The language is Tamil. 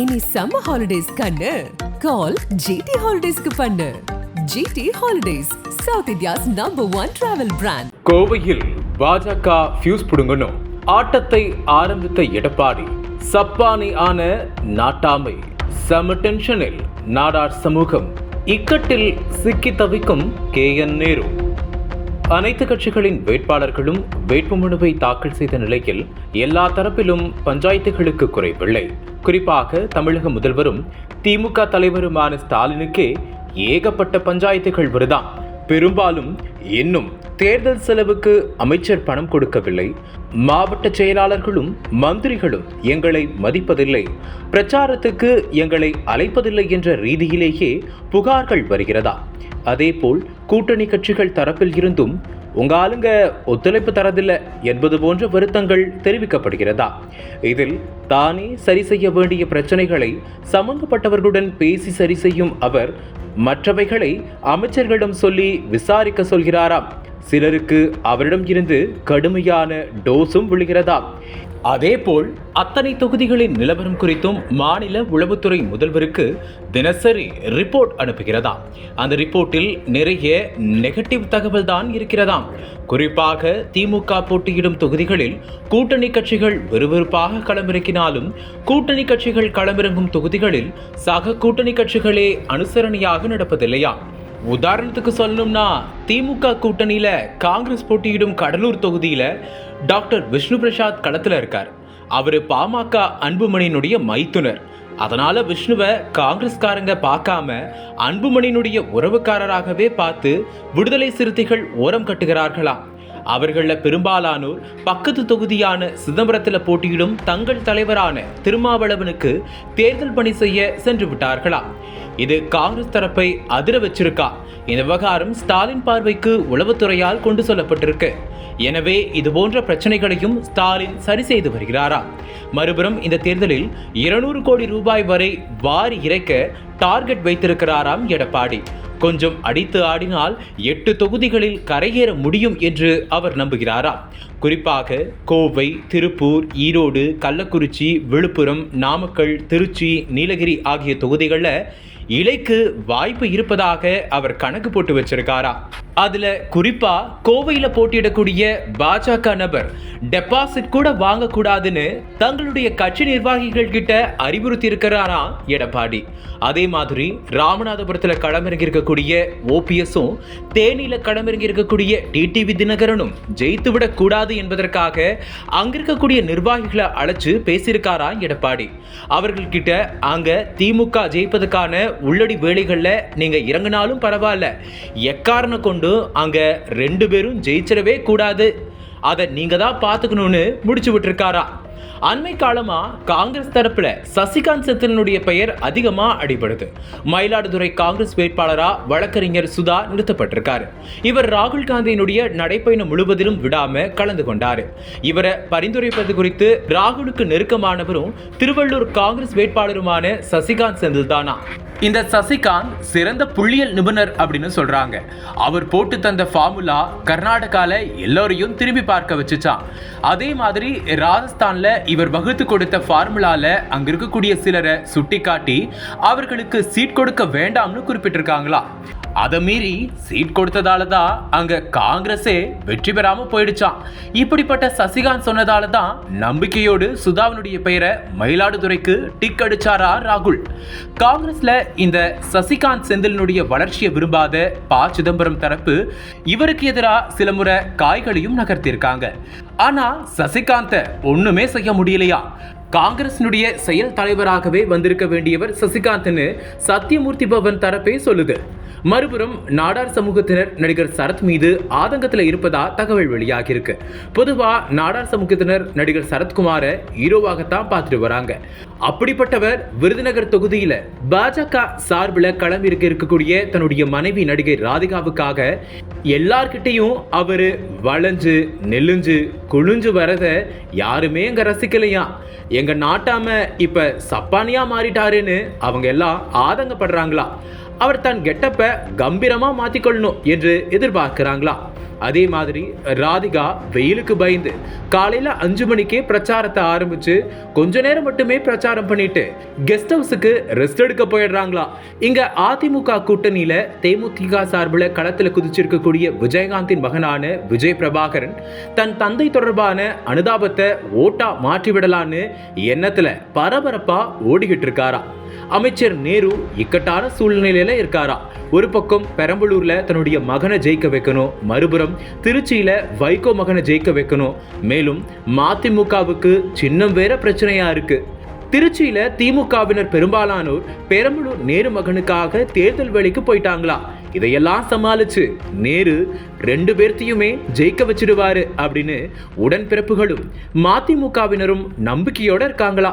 இனி சம்மர் ஹாலிடேஸ் கண்ணு. கால் ஜிடி ஹாலிடேஸ்க்கு பண்ணு. GT holidays south India's number one travel brand கோவையில் பாஜக ஃபியூஸ் புடுங்கணும். ஆட்டத்தை ஆரம்பித்த எடப்பாடி சப்பானி ஆன நாட்டாமை. சம டென்ஷனில் நாடார் சமூகம் இக்கட்டில் சிக்கி தவிக்கும் கே என் நேரு. அனைத்து கட்சிகளின் வேட்பாளர்களும் வேட்புமனுவை தாக்கல் செய்த நிலையில் எல்லா தரப்பிலும் பஞ்சாயத்துகளுக்கு குறைவில்லை. குறிப்பாக தமிழக முதல்வரும் திமுக தலைவருமான ஸ்டாலினுக்கே ஏகப்பட்ட பஞ்சாயத்துகள் வருதான் பெரும்பாலும் இன்னும் தேர்தல் செலவுக்கு அமைச்சர் பணம் கொடுக்கவில்லை. மாவட்ட செயலாளர்களும் மந்திரிகளும் எங்களை மதிப்பதில்லை. பிரச்சாரத்துக்கு எங்களை அழைப்பதில்லை என்ற ரீதியிலேயே புகார்கள் வருகிறதா. அதேபோல் கூட்டணி கட்சிகள் தரப்பில் இருந்தும் உங்க ஆளுங்க ஒத்துழைப்பு தரதில்லை என்பது போன்ற வருத்தங்கள் தெரிவிக்கப்படுகிறதா? இதில் தானே சரி செய்ய வேண்டிய பிரச்சனைகளை சம்பந்தப்பட்டவர்களுடன் பேசி சரி செய்யும் அவர் மற்றவைகளை அமைச்சர்களிடம் சொல்லி விசாரிக்க சொல்கிறாராம். சிலருக்கு அவரிடம் இருந்து கடுமையான டோஸும் விழுகிறதா? அதேபோல் அத்தனை தொகுதிகளின் நிலவரம் குறித்தும் மாநில உளவுத்துறை முதல்வருக்கு தினசரி ரிப்போர்ட் அனுப்புகிறதா அந்த ரிப்போர்ட்டில் நிறைய நெகட்டிவ் தகவல் தான் இருக்கிறதாம். குறிப்பாக திமுக போட்டியிடும் தொகுதிகளில் கூட்டணி கட்சிகள் விறுவிறுப்பாக களமிறக்கினாலும் கூட்டணி கட்சிகள் களமிறங்கும் தொகுதிகளில் சக கூட்டணி கட்சிகளே அனுசரணையாக நடப்பதில்லையா உதாரணத்துக்கு சொல்லணும்னா திமுக கூட்டணியில காங்கிரஸ் போட்டியிடும் கடலூர் தொகுதியில டாக்டர் விஷ்ணு பிரசாத் களத்தில் இருக்கார். அவர் பாமக அன்புமணியினுடைய மைத்துனர். அதனால விஷ்ணுவை காங்கிரஸ்காரங்க பார்க்காம அன்புமணியினுடைய உறவுக்காரராகவே பார்த்து விடுதலை சிறுத்தைகள் ஓரம் கட்டுகிறார்களாம் அவர்களில் பெரும்பாலானோர் பக்கத்து தொகுதியான சிதம்பரத்தில் போட்டியிடும் தங்கள் தலைவரான திருமாவளவனுக்கு தேர்தல் பணி செய்ய சென்று விட்டார்களாம் இது காங்கிரஸ் தரப்பை அதிர வச்சிருக்கா? இந்த விவகாரம் ஸ்டாலின் பார்வைக்கு உளவுத்துறையால் கொண்டு சொல்லப்பட்டிருக்கு. எனவே இது போன்ற பிரச்சனைகளையும் ஸ்டாலின் சரி செய்து வருகிறாரா? மறுபுறம் இந்த தேர்தலில் இருநூறு கோடி ரூபாய் வரை வாரி இறைக்க டார்கெட் வைத்திருக்கிறாராம் எடப்பாடி. கொஞ்சம் அடித்து ஆடினால் எட்டு தொகுதிகளில் கரையேற முடியும் என்று அவர் நம்புகிறாராம் குறிப்பாக கோவை திருப்பூர் ஈரோடு கள்ளக்குறிச்சி விழுப்புரம் நாமக்கல் திருச்சி நீலகிரி ஆகிய தொகுதிகளில் இலைக்கு வாய்ப்பு இருப்பதாக அவர் கணக்கு போட்டு வச்சிருக்காரா. அதுல குறிப்பா கோவையில போட்டியிடக்கூடிய பாஜக நபர் டெபாசிட் கூட வாங்கக்கூடாதுன்னு தங்களுடைய கட்சி நிர்வாகிகள் கிட்ட அறிவுறுத்தி இருக்கிறாரா எடப்பாடி. அதே மாதிரி ராமநாதபுரத்துல களமிறங்கி இருக்கக்கூடிய ஓபிஎஸும் தேனியில களமிறங்கி இருக்கக்கூடிய டிடிவி தினகரனும் ஜெயித்து விடக்கூடாது என்பதற்காக அங்கிருக்கக்கூடிய நிர்வாகிகளை அழைச்சு பேசியிருக்காரா எடப்பாடி. அவர்கள் கிட்ட அங்க திமுக ஜெயிப்பதற்கான உள்ளடி வேலைகளில் நீங்கள் இறங்கினாலும் பரவாயில்ல. எக்காரணம் கொண்டு அங்கே ரெண்டு பேரும் ஜெயிச்சிடவே கூடாது. அதை நீங்கள் தான் பார்த்துக்கணும்னு முடிச்சு விட்டுருக்காரா? அண்மை காலமா காங்கிரஸ் தரப்புல சசிகாந்த் செந்திலனுடைய பெயர் அதிகமா அடிபடுது. மயிலாடுதுறை காங்கிரஸ் வேட்பாளரா வழக்கறிஞர் சுதா நிறுத்தப்பட்டிருக்காரு. இவர் ராகுல் காந்தியினுடைய நடைப்பயணம் முழுவதிலும் விடாம கலந்து கொண்டாரு. இவரை பரிந்துரைப்பது குறித்து ராகுலுக்கு நெருக்கமானவரும் திருவள்ளூர் காங்கிரஸ் வேட்பாளருமான சசிகாந்த் செந்தில் தானா? இந்த சசிகாந்த் சிறந்த புள்ளியல் நிபுணர் அப்படின்னு சொல்றாங்க. அவர் போட்டு தந்த ஃபார்முலா கர்நாடகால எல்லோரையும் திரும்பி பார்க்க வச்சுச்சான் அதே மாதிரி ராஜஸ்தான்ல இவர் வகுத்து கொடுத்த ஃபார்முலால அங்க இருக்கக்கூடிய சிலரை சுட்டிக்காட்டி அவர்களுக்கு சீட் கொடுக்க வேண்டாம்னு குறிப்பிட்டிருக்காங்களா? அதை மீறி சீட் கொடுத்ததால தான் அங்க காங்கிரஸே வெற்றி பெறாம போயிடுச்சான் இப்படிப்பட்ட சசிகாந்த் சொன்னதால தான் நம்பிக்கையோடு சுதாவினுடைய பெயரை மயிலாடுதுறைக்கு டிக் அடிச்சாரா ராகுல். காங்கிரஸ்ல இந்த சசிகாந்த் செந்திலனுடைய வளர்ச்சியை விரும்பாத ப. சிதம்பரம் தரப்பு இவருக்கு எதிராக சில முறை காய்களையும் நகர்த்தியிருக்காங்க. ஆனா சசிகாந்த ஒண்ணுமே செய்ய முடியலையா? காங்கிரசினுடைய செயல் தலைவராகவே வந்திருக்க வேண்டியவர் சசிகாந்த்னு சத்தியமூர்த்தி பவன் தரப்பே சொல்லுது. மறுபுறம் நாடார் சமூகத்தினர் நடிகர் சரத் மீது ஆதங்கத்தில் இருப்பதா தகவல் வெளியாகி இருக்கு பொதுவா நாடார் சமூகத்தினர் நடிகர் சரத்குமாரை ஹீரோவாகத்தான் பார்த்துட்டு வராங்க. அப்படிப்பட்டவர் விருதுநகர் தொகுதியில பாஜக சார்பில் களமிருக்க இருக்கக்கூடிய தன்னுடைய மனைவி நடிகை ராதிகாவுக்காக எல்லார்கிட்டையும் அவரு வளைஞ்சு நெல்லுஞ்சு குளிஞ்சு வரத யாருமே அங்க ரசிக்கலையா? எங்க நாட்டாம இப்ப சப்பானியா மாறிட்டாருன்னு அவங்க எல்லாம் ஆதங்கப்படுறாங்களா? அவர் தன் கெட்டப்பை கம்பீரமாக மாற்றிக்கொள்ளணும் என்று எதிர்பார்க்குறாங்களா? அதே மாதிரி ராதிகா வெயிலுக்கு பயந்து காலையில் அஞ்சு மணிக்கே பிரச்சாரத்தை ஆரம்பித்து கொஞ்ச நேரம் மட்டுமே பிரச்சாரம் பண்ணிட்டு கெஸ்ட் ஹவுஸுக்கு ரெஸ்ட் எடுக்க போயிடுறாங்களா? இங்கே அதிமுக கூட்டணியில் தேமுதிக சார்பில் களத்தில் குதிச்சிருக்கக்கூடிய விஜயகாந்தின் மகனான விஜய் பிரபாகரன் தன் தந்தை தொடர்பான அனுதாபத்தை ஓட்டா மாற்றிவிடலான்னு எண்ணத்தில் பரபரப்பாக ஓடிக்கிட்டு இருக்காரா அமைச்சர் நேரு இக்கட்டான சூழ்நிலையில இருக்காரா? ஒரு பக்கம் பெரம்பலூர்ல தன்னுடைய மகனை ஜெயிக்க வைக்கணும் மறுபுறம் திருச்சியில வைகோ மகனை ஜெயிக்க வைக்கணும். மேலும் மதிமுகவுக்கு சின்னம் வேற பிரச்சனையா இருக்கு. திருச்சியில திமுகவினர் பெரும்பாலானோர் பெரம்பலூர் நேரு மகனுக்காக தேர்தல் வேலைக்கு போயிட்டாங்களா? இதையெல்லாம் சமாளிச்சு நேரு ரெண்டு பேர்த்தையுமே ஜெயிக்க வச்சிடுவாரு அப்படின்னு உடன்பிறப்புகளும் மதிமுகவினரும் நம்பிக்கையோட இருக்காங்களா?